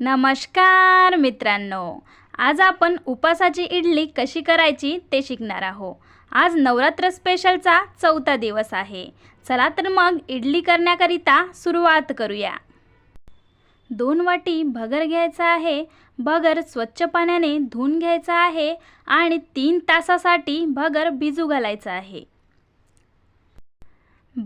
नमस्कार मित्रांनो. आज आपण उपासाची इडली कशी करायची ते शिकणार आहो. आज नवरात्र स्पेशलचा चौथा दिवस आहे. चला तर मग इडली करण्याकरिता सुरुवात करूया. दोन वाटी भगर घ्यायचा आहे. भगर स्वच्छ पाण्याने धुवून घ्यायचा आहे आणि तीन तासासाठी भगर भिजू घालायचं आहे.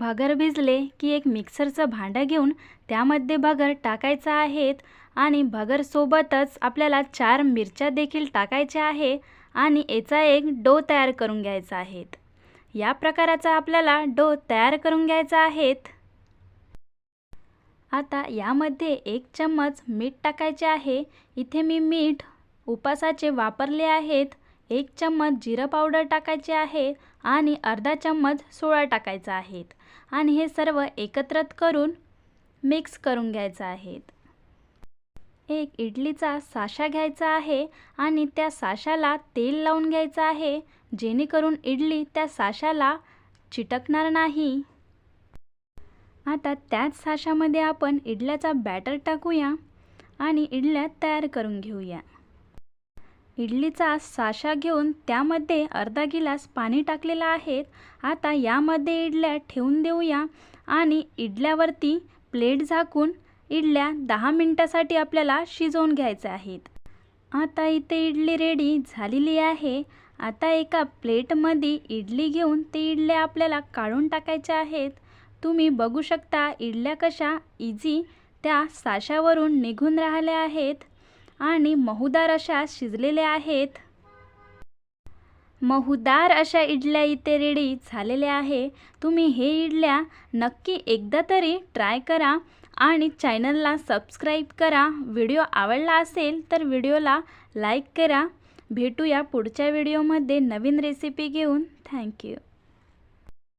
भगर भिजले की एक मिक्सरचं भांडं घेऊन त्यामध्ये भगर टाकायचं आहेत आणि भगरसोबतच आपल्याला चार मिरच्या देखील टाकायच्या आहे आणि याचा एक डो तयार करून घ्यायचा आहेत या प्रकाराचा आपल्याला डो तयार करून घ्यायचा आहेत आता यामध्ये एक चम्मच मीठ टाकायचे आहे. इथे मी मीठ उपासाचे वापरले आहेत. एक चम्मच जिरं पावडर टाकायचे आहे आणि अर्धा चम्मच सोळा टाकायचा आहेत आणि हे सर्व एकत्रित करून मिक्स करून घ्यायचं आहेत एक इडलीचा साशा घ्यायचा आहे आणि त्या साशाला तेल लावून घ्यायचं आहे जेणेकरून इडली त्या साशाला चिटकणार नाही. आता त्याच साशामध्ये आपण इडल्याचा बॅटर टाकूया आणि इडल्या तयार करून घेऊया. इडलीचा साशा घेऊन त्यामध्ये अर्धा गिलास पाणी टाकलेलं आहे. आता यामध्ये इडल्या ठेवून देऊया आणि इडल्यावरती प्लेट झाकून इडल्या दहा मिनटासाठी आपल्याला शिजवून घ्यायच्या आहेत. आता इथे इडली रेडी झालेली आहे. आता एका प्लेटमध्ये इडली घेऊन ते इडल्या आपल्याला काढून टाकायच्या आहेत. तुम्ही बघू शकता इडल्या कशा इझी त्या साशावरून निघून राहिल्या आहेत. आणि महुदार अशा शिजलेल्या आहेत. महुदार अशा इडल्या इथे रेडी झालेल्या आहे. तुम्ही हे इडल्या नक्की एकदा तरी ट्राय करा आणि चॅनलला सबस्क्राईब करा. व्हिडिओ आवडला असेल तर व्हिडिओला लाईक करा. भेटूया पुढच्या व्हिडिओमध्ये नवीन रेसिपी घेऊन. थँक्यू.